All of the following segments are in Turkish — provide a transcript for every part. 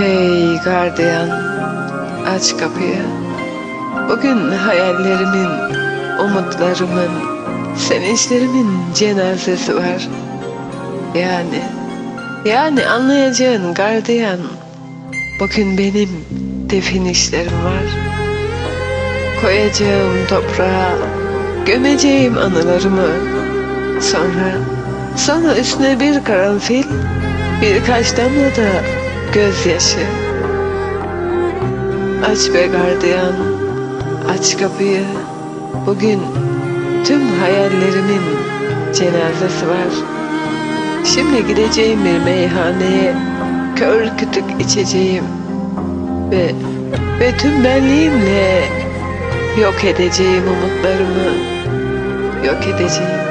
Hey gardiyan, aç kapıyı. Bugün hayallerimin, umutlarımın, sevinçlerimin cenazesi var. Yani, yani anlayacağın gardiyan, bugün benim defin işlerim var. Koyacağım toprağa, gömeceğim anılarımı. Sonra, sonra üstüne bir karanfil, birkaç damla da gözyaşı. Aç be gardiyan, aç kapıyı. Bugün tüm hayallerimin cenazesi var. Şimdi gideceğim bir meyhaneye, kör kütük içeceğim ve ve tüm benliğimle yok edeceğim umutlarımı, yok edeceğim.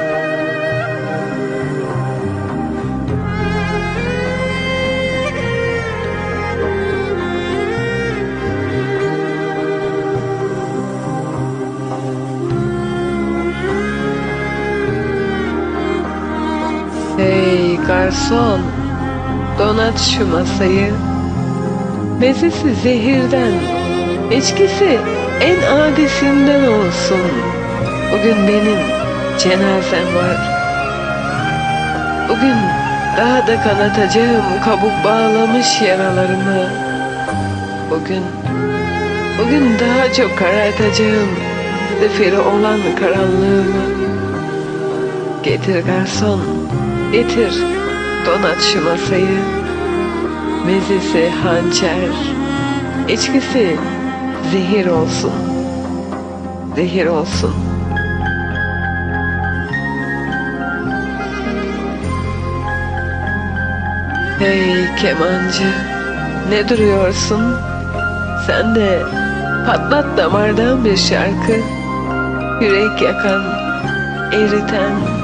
Hey garson, donat şu masayı. Mezesi zehirden, içkisi en adisinden olsun. Bugün benim cenazem var. Bugün daha da kanatacağım kabuk bağlamış yaralarımı. Bugün, bugün daha çok karartacağım zifiri olan karanlığımı. Getir garson, getir, donat şu masayı. Mezesi hançer, içkisi zehir olsun, zehir olsun. Hey kemancı, ne duruyorsun? Sen de patlat damardan bir şarkı, yürek yakan, eriten,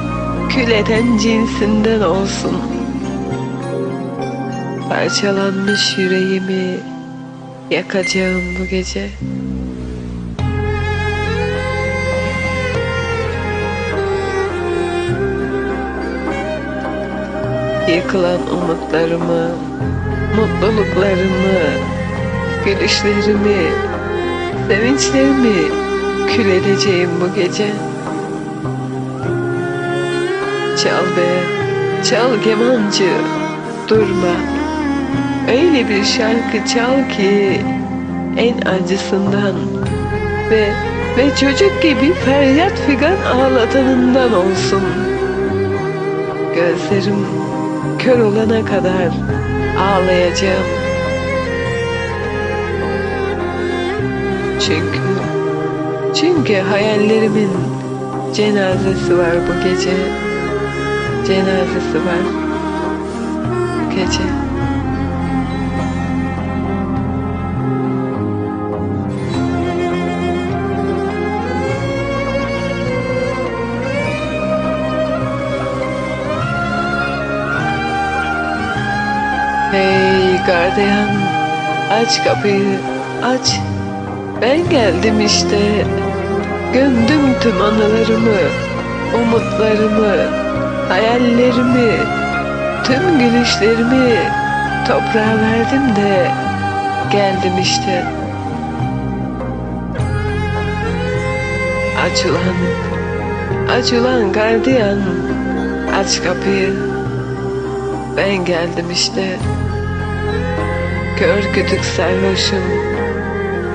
kül eden cinsinden olsun. Parçalanmış yüreğimi yakacağım bu gece. Yıkılan umutlarımı, mutluluklarımı, gülüşlerimi, sevinçlerimi kül edeceğim bu gece. Çal be, çal kemancı, durma. Öyle bir şarkı çal ki en acısından ve ve çocuk gibi feryat figan ağlatanından olsun. Gözlerim kör olana kadar ağlayacağım. Çünkü çünkü hayallerimin cenazesi var bu gece cenazesi var. Bu gece. Hey gardiyan aç kapıyı aç. Ben geldim işte. Gömdüm tüm anılarımı umutlarımı hayallerimi, tüm gülüşlerimi toprağa verdim de geldim işte. Aç ulan, aç gardiyan, aç kapıyı. Ben geldim işte. Kör kütük sarhoşum,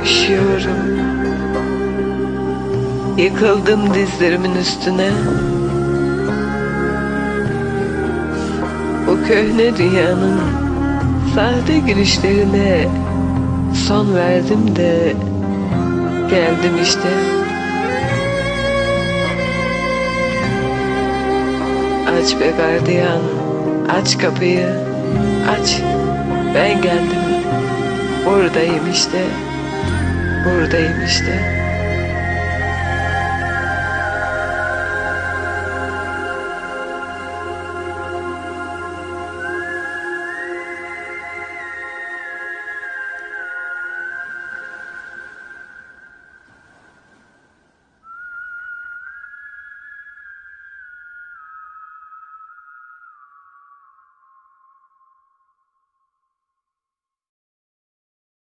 üşüyorum. Yıkıldım dizlerimin üstüne. Köhne dünyanın sahte gülüşlerine son verdim de geldim işte. Aç be gardiyan, aç kapıyı, aç. Ben geldim, buradayım işte, buradayım işte.